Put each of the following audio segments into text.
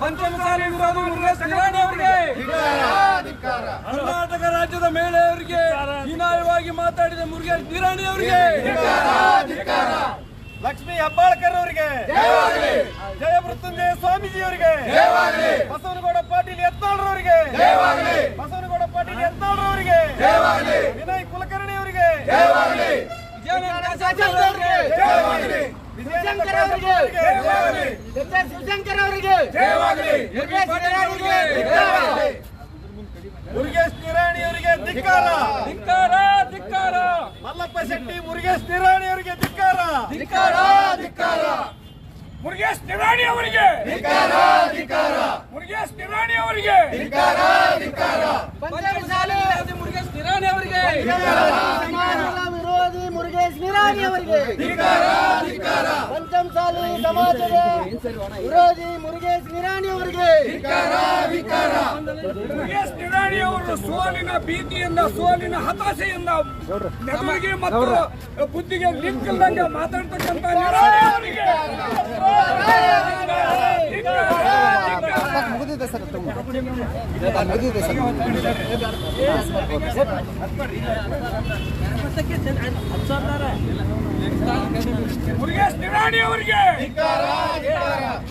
ಪಂಚಮಸಾಲಿ ವಿರೋಧಿ ಮುರುಗೇಶ್ ನಿರಾಣಿ ಅವರಿಗೆ ಕರ್ನಾಟಕ ರಾಜ್ಯದ ಮಹಿಳೆಯರಿಗೆ ಹೀನಾಯವಾಗಿ ಮಾತಾಡಿದ ಮುರುಗೇಶ್ ನಿರಾಣಿ ಅವರಿಗೆ. ಲಕ್ಷ್ಮಿ ಹೆಬ್ಬಾಳ್ಕರ್ ಅವರಿಗೆ. ಜಯ ಮೃತ್ಯುಂಜಯ ಸ್ವಾಮೀಜಿ ಅವರಿಗೆ. ಬಸವನಗೌಡ ಪಾಟೀಲ್ ಯತ್ನಾಳ್ರವರಿಗೆ. ಬಸವನಗೌಡ ಪಾಟೀಲ್ ಯತ್ನಾಳ್ರವರಿಗೆ. ವಿನಯ್ ಕುಲಕರ್ಣಿ ಅವರಿಗೆ. ವಿಜಯನಗರ ಅವರಿಗೆ. ಶಿವಶಂಕರ್ ಅವರಿಗೆ. ಮುರುಗೇಶ್ ನಿರಾಣಿ ಅವರಿಗೆ ಧಿಕ್ಕಾರ. ಧಿಕ್ಕಾರ ಧಿಕ್ಕಾರ. ಮಲ್ಲಪ್ಪ ಶೆಟ್ಟಿ ಮುರುಗೇಶ್ ನಿರಾಣಿ ಅವರಿಗೆ ಧಿಕ್ಕಾರ. ಧಿಕ್ಕಾರ ಧಿಕ್ಕಾರ. ಮುರುಗೇಶ್ ನಿರಾಣಿ ಅವರಿಗೆ ಧಿಕ್ಕಾರ ಧಿಕ್ಕಾರ. ಮುರುಗೇಶ್ ನಿರಾಣಿ ಅವರಿಗೆ ಧಿಕ್ಕಾರ. ಧಿಕ್ಕಾರ ಮುರುಗೇಶ್ ನಿರಾಣಿ ಅವರಿಗೆ ವಿರೋಧಿ ಮುರುಗೇಶ್ ನಿರಾಣಿ ಅವರಿಗೆ. ಪಂಚಮಸಾಲಿ ಸಮಾಜದ ವಿರೋಧಿ ಮುರುಗೇಶ್ ನಿರಾಣಿ ಅವರಿಗೆ. ಮುರುಗೇಶ್ ನಿರಾಣಿ ಅವರು ಸೋಲಿನ ಭೀತಿಯಿಂದ, ಸೋಲಿನ ಹತಾಶೆಯಿಂದ ನೆಮ್ಮದಿಗೆ ಮತ್ತು ಬುದ್ಧಿಗೆ ನಿಂತಿಲ್ಲಂಗೆ ಮಾತಾಡ್ತಕ್ಕಂಥ ಮುಗಿದಿದೆ ಸರ್ ಮುಗಿದಿದೆ ಸರ್ ಅವರಿಗೆ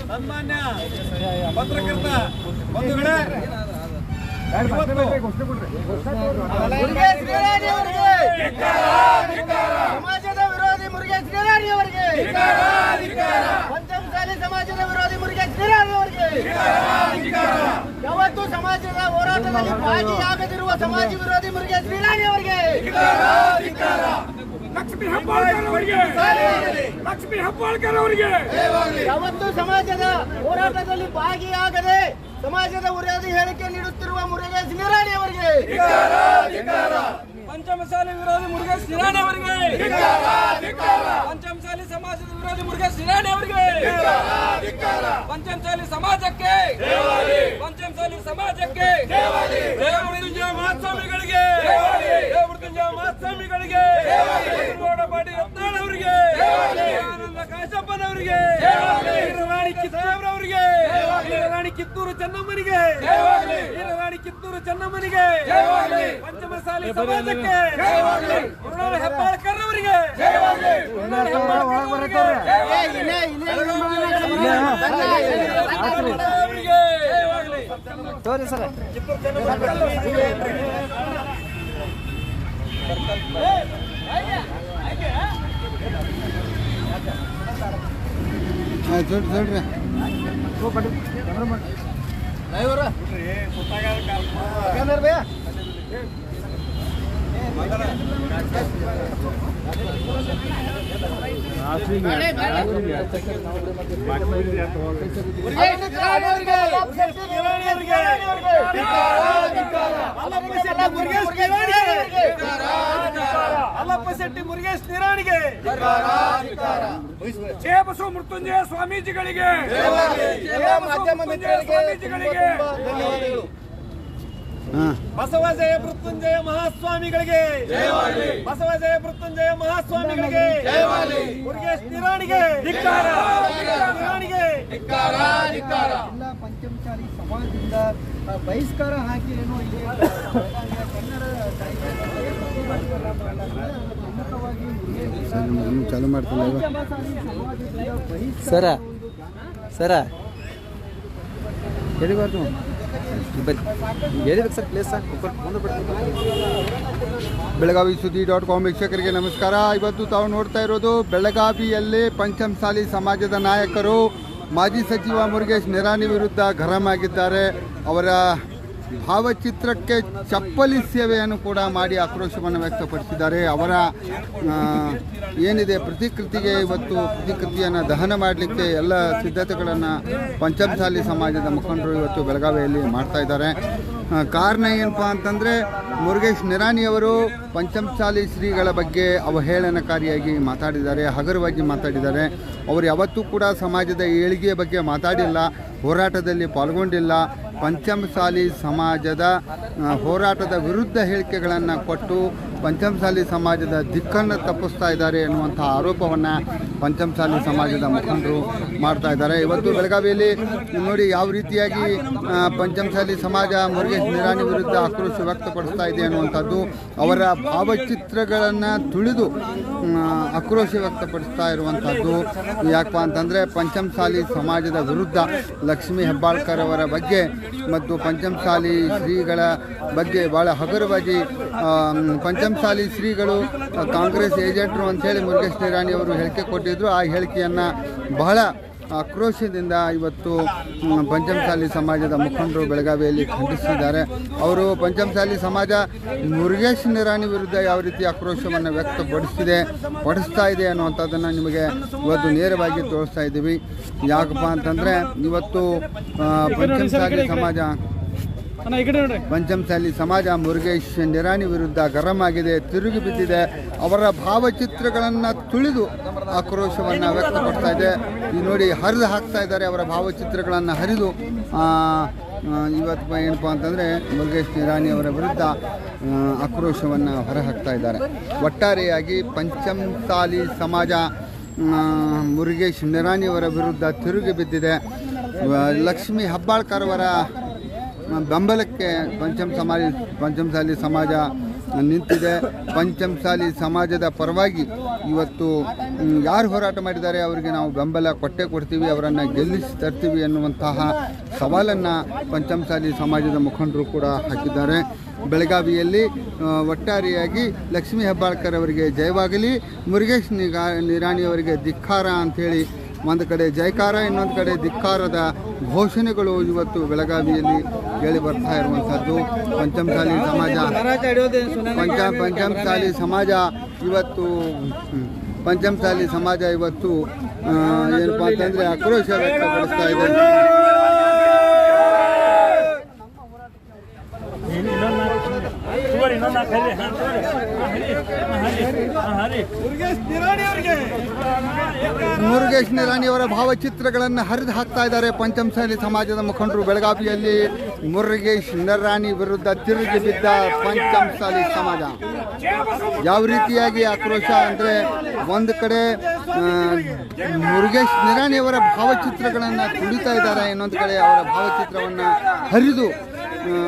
ಸನ್ಮಾನ್ಯ ಪತ್ರಕರ್ತ ಬಂಧುಗಳೇ ಮುರುಗೇಶ್ ನಿರಾಣಿ ಅವರಿಗೆ ಸಮಾಜದ ವಿರೋಧಿ ಮುರುಗೇಶ್ ನಿರಾಣಿ ಅವರಿಗೆ ಪಂಚಮಸಾಲಿ ಸಮಾಜದ ವಿರೋಧಿ ಮುರುಗೇಶ್ ನಿರಾಣಿ ಅವರಿಗೆ ಯಾವತ್ತು ಸಮಾಜದ ಹೋರಾಟದಲ್ಲಿ ಭಾಗಿಯಾಗದಿರುವ ಸಮಾಜ ವಿರೋಧಿ ಮುರುಗೇಶ್ ನಿರಾಣಿ ಅವರಿಗೆ. ಲಕ್ಷ್ಮೀ ಹೆಬ್ಬಾಳ್ಕರ್ ಅವರಿಗೆ. ಲಕ್ಷ್ಮೀ ಹೆಬ್ಬಾಳ್ಕರ್ ಅವರಿಗೆ. ಯಾವತ್ತು ಸಮಾಜದ ಹೋರಾಟದಲ್ಲಿ ಭಾಗಿಯಾಗದೆ ಸಮಾಜದ ವಿರೋಧಿ ಹೇಳಿಕೆ ನೀಡುತ್ತಿರುವ ಮುರುಗೇಶ್ ನಿರಾಣಿ ಅವರಿಗೆ. ಪಂಚಮಸಾಲಿ ವಿರೋಧಿ ಮುರುಗೇಶ್ ನಿರಾಣಿ ಅವರಿಗೆ. ಪಂಚಮಸಾಲಿ ಸಮಾಜದ ವಿರೋಧಿ ಮುರುಗೇಶ್ ನಿರಾಣಿ ಅವರಿಗೆ. ಪಂಚಮಸಾಲಿ ಸಮಾಜಕ್ಕೆ. ಪಂಚಮಸಾಲಿ ಸಮಾಜಕ್ಕೆ. ಜಯ ಮೃತ್ಯುಂಜಯ ಮಹಾಸ್ವಾಮಿಗಳಿಗೆ. ಜಯ ಮೃತ್ಯುಂಜಯ ಮಹಾಸ್ವಾಮಿಗಳಿಗೆ ಗೋಡಪಾಡಿ ಯತ್ನಾಳ್ ಅವರಿಗೆ. ಆನಂದ ಕಾಶಪ್ಪನವರಿಗೆ ವೀರರಾಣಿ ಕಿತ್ತೂರವರಿಗೆ ರಾಣಿ ಕಿತ್ತೂರು ಚೆನ್ನಮ್ಮನಿಗೆ. ರಾಣಿ ಕಿತ್ತೂರು ಚೆನ್ನಮ್ಮನಿಗೆ. ಪಂಚಮಸಾಲಿ ಸಮಾಜಕ್ಕೆ ಗುರುನಾಳ ಹೆಬ್ಬಾಳ್ಕರ್ ಅವರಿಗೆ ಗುರುನಾಳ ಹೆಬ್ಬಾಳ್ಕರ್ ಅವರಿಗೆ ಅವರಿಗೆ ತೋರಿ ಸರ್ ಆಯ್ತು ನೋಡ್ರಿ ಅಲ್ಲಪ್ಪ ಶೆಟ್ಟಿ ಮುರುಗೇಶ್ ನಿರಾಣಿಗೆ. ಜಯ ಬಸವ ಮೃತ್ಯುಂಜಯ ಸ್ವಾಮೀಜಿಗಳಿಗೆ ಮಾಧ್ಯಮ ಮಿತ್ರರಿಗೆ ಸ್ವಾಮೀಜಿಗಳಿಗೆ ಹಾಂ. ಬಸವ ಜಯ ಮೃತ್ಯುಂಜಯ ಮಹಾಸ್ವಾಮಿಗಳಿಗೆ. ಬಸವ ಜಯ ಮೃತ್ಯುಂಜಯ ಮಹಾಸ್ವಾಮಿಗಳಿಗೆ. ಮುರುಗೇಶ್ ನಿರಾಣಿಗೆ. ನಿರಾಣಿಗೆ. ಜಿಲ್ಲಾ ಪಂಚಮಸಾಲಿ ಸಮಾಜದಿಂದ ಬಹಿಷ್ಕಾರ ಹಾಕಿ ಏನೋ ಇಲ್ಲಿ ಕನ್ನಡ ಚಾಲು ಮಾಡ್ತೀನಿ ಸರ ಸರ. ಹೇಳಿಬಾರ್ದು ಬೆಳಗಾವಿ ಸುದ್ದಿ ಡಾಟ್ ಕಾಮ್ ವೀಕ್ಷಕರಿಗೆ ನಮಸ್ಕಾರ. ಇವತ್ತು ತಾವು ನೋಡ್ತಾ ಇರೋದು ಬೆಳಗಾವಿಯಲ್ಲಿ ಪಂಚಮಸಾಲಿ ಸಮಾಜದ ನಾಯಕರು ಮಾಜಿ ಸಚಿವ ಮುರುಗೇಶ್ ನಿರಾಣಿ ವಿರುದ್ಧ ಗರಂ ಆಗಿದ್ದಾರೆ ಅವರ ಭಾವಚಿತ್ರಕ್ಕೆ ಚಪ್ಪಲಿ ಸೇವೆಯನ್ನು ಕೂಡ ಮಾಡಿ ಆಕ್ರೋಶವನ್ನು ವ್ಯಕ್ತಪಡಿಸಿದ್ದಾರೆ. ಅವರ ಏನಿದೆ ಪ್ರತಿಕೃತಿಗೆ ಇವತ್ತು ಪ್ರತಿಕೃತಿಯನ್ನು ದಹನ ಮಾಡಲಿಕ್ಕೆ ಎಲ್ಲ ಸಿದ್ಧತೆಗಳನ್ನು ಪಂಚಮಸಾಲಿ ಸಮಾಜದ ಮುಖಂಡರು ಇವತ್ತು ಬೆಳಗಾವಿಯಲ್ಲಿ ಮಾಡ್ತಾ ಇದ್ದಾರೆ. ಕಾರಣ ಏನಪ್ಪ ಅಂತಂದರೆ ಮುರುಗೇಶ್ ನಿರಾಣಿಯವರು ಪಂಚಮಸಾಲಿ ಶ್ರೀಗಳ ಬಗ್ಗೆ ಅವಹೇಳನಕಾರಿಯಾಗಿ ಮಾತಾಡಿದ್ದಾರೆ, ಹಗುರವಾಗಿ ಮಾತಾಡಿದ್ದಾರೆ. ಅವರು ಯಾವತ್ತೂ ಕೂಡ ಸಮಾಜದ ಏಳಿಗೆಯ ಬಗ್ಗೆ ಮಾತಾಡಿಲ್ಲ, ಹೋರಾಟದಲ್ಲಿ ಪಾಲ್ಗೊಂಡಿಲ್ಲ. ಪಂಚಮಸಾಲಿ ಸಮಾಜದ ಹೋರಾಟದ ವಿರುದ್ಧ ಹೇಳಿಕೆಗಳನ್ನು ಕೊಟ್ಟು ಪಂಚಮಸಾಲಿ ಸಮಾಜದ ದಿಕ್ಕನ್ನು ತಪ್ಪಿಸ್ತಾ ಇದ್ದಾರೆ ಎನ್ನುವಂಥ ಆರೋಪವನ್ನು ಪಂಚಮಸಾಲಿ ಸಮಾಜದ ಮುಖಂಡರು ಮಾಡ್ತಾ ಇದ್ದಾರೆ. ಇವತ್ತು ಬೆಳಗಾವಿಯಲ್ಲಿ ನೋಡಿ ಯಾವ ರೀತಿಯಾಗಿ ಪಂಚಮಸಾಲಿ ಸಮಾಜ ಮುರುಗೇಶ್ ನಿರಾಣಿ ವಿರುದ್ಧ ಆಕ್ರೋಶ ವ್ಯಕ್ತಪಡಿಸ್ತಾ ಇದೆ ಅನ್ನುವಂಥದ್ದು ಅವರ ಭಾವಚಿತ್ರಗಳನ್ನು ತುಳಿದು ಆಕ್ರೋಶ ವ್ಯಕ್ತಪಡಿಸ್ತಾ ಇರುವಂಥದ್ದು. ಯಾಕಪ್ಪ ಅಂತಂದರೆ ಪಂಚಮಸಾಲಿ ಸಮಾಜದ ವಿರುದ್ಧ ಲಕ್ಷ್ಮೀ ಹೆಬ್ಬಾಳ್ಕರ್ ಅವರ ಬಗ್ಗೆ ಮತ್ತು ಪಂಚಮಸಾಲಿ ಶ್ರೀಗಳ ಬಗ್ಗೆ ಭಾಳ ಹಗುರವಾಗಿ ಆ, ಪಂಚಮಸಾಲಿ ಶ್ರೀಗಳು ಕಾಂಗ್ರೆಸ್ ಏಜೆಂಟ್ರು ಅಂತೇಳಿ ಮುರುಗೇಶ್ ನಿರಾಣಿ ಅವರು ಹೇಳಿಕೆ ಕೊಟ್ಟಿದ್ದರು ಆ ಹೇಳಿಕೆಯನ್ನು ಬಹಳ ಆಕ್ರೋಶದಿಂದ ಇವತ್ತು ಪಂಚಮಸಾಲಿ ಸಮಾಜದ ಮುಖಂಡರು ಬೆಳಗಾವಿಯಲ್ಲಿ ಖಂಡಿಸಿದ್ದಾರೆ. ಅವರು ಪಂಚಮಸಾಲಿ ಸಮಾಜ ಮುರುಗೇಶ್ ನಿರಾಣಿ ವಿರುದ್ಧ ಯಾವ ರೀತಿ ಆಕ್ರೋಶವನ್ನು ವ್ಯಕ್ತಪಡಿಸಿದೆ ಪಡಿಸ್ತಾ ಇದೆ ಅನ್ನುವಂಥದ್ದನ್ನು ನಿಮಗೆ ಇವತ್ತು ನೇರವಾಗಿ ತೋರಿಸ್ತಾ ಇದ್ದೀವಿ. ಯಾಕಪ್ಪ ಅಂತಂದರೆ ಇವತ್ತು ಪಂಚಮಸಾಲಿ ಸಮಾಜ ಅಣ್ಣ ಈ ಕಡೆ ನೋಡ್ರಿ ಪಂಚಮಸಾಲಿ ಸಮಾಜ ಮುರುಗೇಶ್ ನಿರಾಣಿ ವಿರುದ್ಧ ಗರಂ ಆಗಿದೆ, ತಿರುಗಿ ಬಿದ್ದಿದೆ. ಅವರ ಭಾವಚಿತ್ರಗಳನ್ನು ತುಳಿದು ಆಕ್ರೋಶವನ್ನು ವ್ಯಕ್ತಪಡ್ತಾ ಇದೆ. ಈ ನೋಡಿ ಹರಿದು ಹಾಕ್ತಾ ಇದ್ದಾರೆ ಅವರ ಭಾವಚಿತ್ರಗಳನ್ನು ಹರಿದು. ಇವತ್ತು ಏನಪ್ಪ ಅಂತಂದರೆ ಮುರುಗೇಶ್ ನಿರಾಣಿ ಅವರ ವಿರುದ್ಧ ಆಕ್ರೋಶವನ್ನು ಹೊರಹಾಕ್ತಾ ಇದ್ದಾರೆ. ಒಟ್ಟಾರೆಯಾಗಿ ಪಂಚಮಸಾಲಿ ಸಮಾಜ ಮುರುಗೇಶ್ ನಿರಾಣಿ ಅವರ ವಿರುದ್ಧ ತಿರುಗಿ ಬಿದ್ದಿದೆ. ಲಕ್ಷ್ಮೀ ಹಬ್ಬಾಳ್ಕರ್ ಅವರ ಬೆಂಬಲಕ್ಕೆ ಪಂಚಮ ಸಮಾಜ, ಪಂಚಮಸಾಲಿ ಸಮಾಜ ನಿಂತಿದೆ. ಪಂಚಮಸಾಲಿ ಸಮಾಜದ ಪರವಾಗಿ ಇವತ್ತು ಯಾರು ಹೋರಾಟ ಮಾಡಿದ್ದಾರೆ ಅವರಿಗೆ ನಾವು ಬೆಂಬಲ ಕೊಟ್ಟೆ ಕೊಡ್ತೀವಿ, ಅವರನ್ನು ಗೆಲ್ಲಿಸಿ ತರ್ತೀವಿ ಎನ್ನುವಂತಹ ಸವಾಲನ್ನು ಪಂಚಮಸಾಲಿ ಸಮಾಜದ ಮುಖಂಡರು ಕೂಡ ಹಾಕಿದ್ದಾರೆ. ಬೆಳಗಾವಿಯಲ್ಲಿ ಒಟ್ಟಾರಿಯಾಗಿ ಲಕ್ಷ್ಮೀ ಹೆಬ್ಬಾಳ್ಕರ್ ಅವರಿಗೆ ಜಯವಾಗಲಿ, ಮುರುಗೇಶ್ ನಿಗಾ ನಿರಾಣಿಯವರಿಗೆ ಧಿಕ್ಕಾರ ಅಂಥೇಳಿ ಒಂದು ಕಡೆ ಜಯಕಾರ, ಇನ್ನೊಂದು ಕಡೆ ಧಿಕ್ಕಾರದ ಘೋಷಣೆಗಳು ಇವತ್ತು ಬೆಳಗಾವಿಯಲ್ಲಿ ಕೇಳಿ ಬರ್ತಾ ಇರುವಂಥದ್ದು. ಪಂಚಮಸಾಲಿ ಸಮಾಜ, ಪಂಚ ಪಂಚಮಸಾಲಿ ಸಮಾಜ ಇವತ್ತು, ಪಂಚಮಸಾಲಿ ಸಮಾಜ ಇವತ್ತು ಏನಪ್ಪ ಅಂತಂದರೆ ಆಕ್ರೋಶ ವ್ಯಕ್ತಪಡಿಸ್ತಾ ಇದೆ ಮುರುಗೇಶ್ ನಿರಾಣಿ ಅವರಿಗೆ ಮುರುಗೇಶ್ ರಾಣಿಯವರ ಭಾವಚಿತ್ರಗಳನ್ನು ಹರಿದು ಹಾಕ್ತಾ ಇದ್ದಾರೆ. ಪಂಚಮಸಾಲಿ ಸಮಾಜದ ಮುಖಂಡರು ಬೆಳಗಾವಿಯಲ್ಲಿ ಮುರುಗೇಶ್ ನರಾಣಿ ವಿರುದ್ಧ ತಿರುಗಿ ಬಿದ್ದ ಪಂಚಮಸಾಲಿ ಸಮಾಜ. ಯಾವ ರೀತಿಯಾಗಿ ಆಕ್ರೋಶ ಅಂದರೆ ಒಂದು ಕಡೆ ಮುರುಗೇಶ್ ನಿರಾಣಿಯವರ ಭಾವಚಿತ್ರಗಳನ್ನು ತುಳಿತಾ ಇದ್ದಾರೆ. ಇನ್ನೊಂದು ಕಡೆ ಅವರ ಭಾವಚಿತ್ರವನ್ನು ಹರಿದು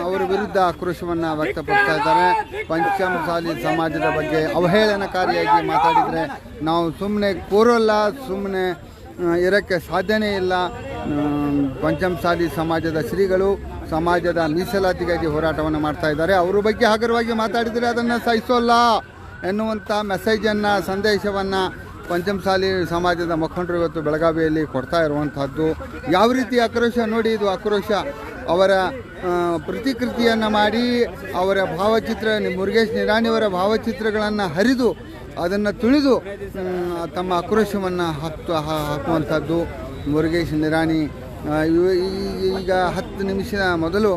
ಅವರ ವಿರುದ್ಧ ಆಕ್ರೋಶವನ್ನು ವ್ಯಕ್ತಪಡಿಸ್ತಾ ಇದ್ದಾರೆ. ಪಂಚಮಸಾಲಿ ಸಮಾಜದ ಬಗ್ಗೆ ಅವಹೇಳನಕಾರಿಯಾಗಿ ಮಾತಾಡಿದರೆ ನಾವು ಸುಮ್ಮನೆ ಕೂರೋಲ್ಲ ಸುಮ್ಮನೆ ಇರೋಕ್ಕೆ ಸಾಧ್ಯನೇ ಇಲ್ಲ. ಪಂಚಮಸಾಲಿ ಸಮಾಜದ ಶ್ರೀಗಳು ಸಮಾಜದ ಮೀಸಲಾತಿಗಾಗಿ ಹೋರಾಟವನ್ನು ಮಾಡ್ತಾ ಇದ್ದಾರೆ. ಅವ್ರ ಬಗ್ಗೆ ಹಗುರವಾಗಿ ಮಾತಾಡಿದರೆ ಅದನ್ನು ಸಹಿಸೋಲ್ಲ ಎನ್ನುವಂಥ ಮೆಸೇಜನ್ನು ಸಂದೇಶವನ್ನು ಪಂಚಮಸಾಲಿ ಸಮಾಜದ ಮುಖಂಡರು ಇವತ್ತು ಬೆಳಗಾವಿಯಲ್ಲಿ ಕೊಡ್ತಾ ಇರುವಂಥದ್ದು ಯಾವ ರೀತಿ ಆಕ್ರೋಶ? ನೋಡಿ, ಇದು ಆಕ್ರೋಶ. ಅವರ ಪ್ರತಿಕೃತಿಯನ್ನು ಮಾಡಿ ಅವರ ಭಾವಚಿತ್ರ, ಮುರುಗೇಶ್ ನಿರಾಣಿಯವರ ಭಾವಚಿತ್ರಗಳನ್ನು ಹರಿದು ಅದನ್ನು ತುಳಿದು ತಮ್ಮ ಆಕ್ರೋಶವನ್ನು ಹಾಕ್ತು ಹಾಕುವಂಥದ್ದು. ಮುರುಗೇಶ್ ನಿರಾಣಿ ಈಗ ಹತ್ತು ನಿಮಿಷದ ಮೊದಲು,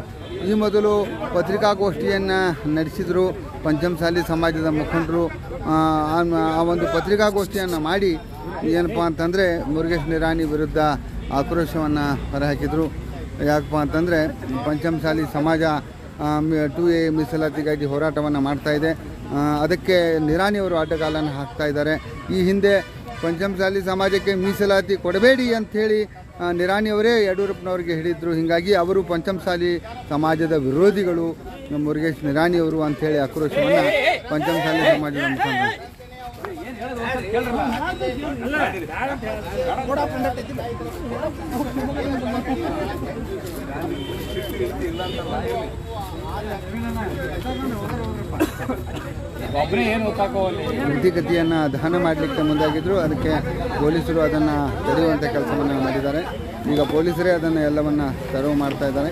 ಈ ಮೊದಲು ಪತ್ರಿಕಾಗೋಷ್ಠಿಯನ್ನು ನಡೆಸಿದರು. ಪಂಚಮಸಾಲಿ ಸಮಾಜದ ಮುಖಂಡರು ಆ ಒಂದು ಪತ್ರಿಕಾಗೋಷ್ಠಿಯನ್ನು ಮಾಡಿ ಏನಪ್ಪ ಅಂತಂದರೆ ಮುರುಗೇಶ್ ನಿರಾಣಿ ವಿರುದ್ಧ ಆಕ್ರೋಶವನ್ನು ಹೊರಹಾಕಿದರು. ಯಾಕಪ್ಪ ಅಂತಂದರೆ ಪಂಚಮಸಾಲಿ ಸಮಾಜ ಟು ಎ ಮೀಸಲಾತಿಗಾಗಿ ಹೋರಾಟವನ್ನು ಮಾಡ್ತಾ ಇದೆ. ಅದಕ್ಕೆ ನಿರಾಣಿಯವರು ಆಟಗಾಲನ್ನು ಹಾಕ್ತಾ ಇದ್ದಾರೆ. ಈ ಹಿಂದೆ ಪಂಚಮಸಾಲಿ ಸಮಾಜಕ್ಕೆ ಮೀಸಲಾತಿ ಕೊಡಬೇಡಿ ಅಂಥೇಳಿ ನಿರಾಣಿಯವರೇ ಯಡಿಯೂರಪ್ಪನವ್ರಿಗೆ ಹೇಳಿದ್ರು. ಹೀಗಾಗಿ ಅವರು ಪಂಚಮಸಾಲಿ ಸಮಾಜದ ವಿರೋಧಿಗಳು. ಮುರುಗೇಶ್ ನಿರಾಣಿಯವರು ಅಂಥೇಳಿ ಆಕ್ರೋಶವನ್ನು ಪಂಚಮಸಾಲಿ ಸಮಾಜದ ಮುಖಂಡರು. ಸ್ಥಿತಿಗತಿಯನ್ನು ದಹನ ಮಾಡಲಿಕ್ಕೆ ಮುಂದಾಗಿದ್ದರು ಅದಕ್ಕೆ ಪೊಲೀಸರು ಅದನ್ನು ತೆರೆಯುವಂಥ ಕೆಲಸವನ್ನು ಮಾಡಿದ್ದಾರೆ. ಈಗ ಪೊಲೀಸರೇ ಅದನ್ನು ಎಲ್ಲವನ್ನು ತೆರವು ಮಾಡ್ತಾ ಇದ್ದಾರೆ.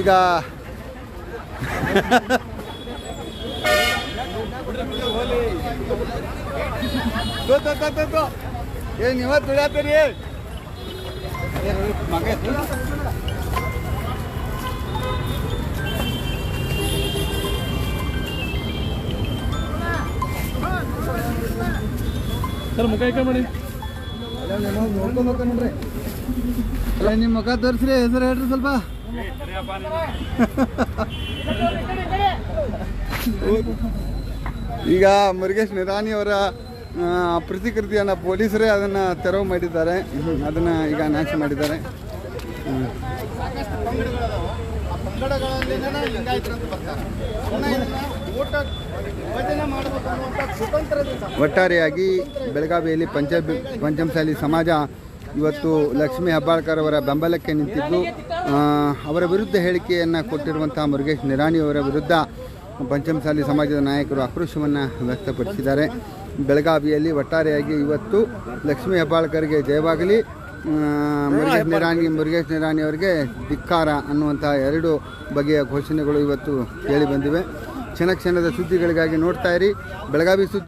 ಈಗ ಏನು ಇವತ್ತು ತುಳಿಯತ್ತೀರಿ ಸರ್ ಮುಖ ಇಕ್ಕ ಮಾಡಿ. ಅಲ್ಲ ನಿಮ್ಮ ಮುಖ ತೋರಿಸ್ರಿ ಹೆಸರು ಹೇಳ್ರಿ ಸ್ವಲ್ಪ. ಈಗ ಮುರುಗೇಶ್ ನಿರಾನಿ ಅವರ ಪ್ರತಿಕೃತಿಯನ್ನು ಪೊಲೀಸರೇ ಅದನ್ನು ತೆರವು ಮಾಡಿದ್ದಾರೆ. ಅದನ್ನು ಈಗ ನಾಶ ಮಾಡಿದ್ದಾರೆ. ಒಟ್ಟಾರೆಯಾಗಿ ಬೆಳಗಾವಿಯಲ್ಲಿ ಪಂಚ ಪಂಚಮಸಾಲಿ ಸಮಾಜ ಇವತ್ತು ಲಕ್ಷ್ಮೀ ಹೆಬ್ಬಾಳ್ಕರ್ ಅವರ ಬೆಂಬಲಕ್ಕೆ ನಿಂತಿದ್ದು. ಅವರ ವಿರುದ್ಧ ಹೇಳಿಕೆಯನ್ನು ಕೊಟ್ಟಿರುವಂತಹ ಮುರುಗೇಶ್ ನಿರಾಣಿ ಅವರ ವಿರುದ್ಧ ಪಂಚಮಸಾಲಿ ಸಮಾಜದ ನಾಯಕರು ಆಕ್ರೋಶವನ್ನು ವ್ಯಕ್ತಪಡಿಸಿದ್ದಾರೆ. ಬೆಳಗಾವಿಯಲ್ಲಿ ಒಟ್ಟಾರೆಯಾಗಿ ಇವತ್ತು ಲಕ್ಷ್ಮೀ ಹೆಬ್ಬಾಳ್ಕರ್ಗೆ ಜಯವಾಗಲಿ. ಮುರುಗೇಶ್ ನಿರಾಣಿ ಮುರುಗೇಶ್ ನಿರಾಣಿ ಅವರಿಗೆ ಧಿಕ್ಕಾರ ಅನ್ನುವಂಥ ಎರಡು ಬಗೆಯ ಘೋಷಣೆಗಳು ಇವತ್ತು ಕೇಳಿ ಬಂದಿವೆ. ಕ್ಷಣ ಕ್ಷಣದ ಸುದ್ದಿಗಳಿಗಾಗಿ ನೋಡ್ತಾ ಇರಿ. ಬೆಳಗಾವಿ ಸುದ್ದಿ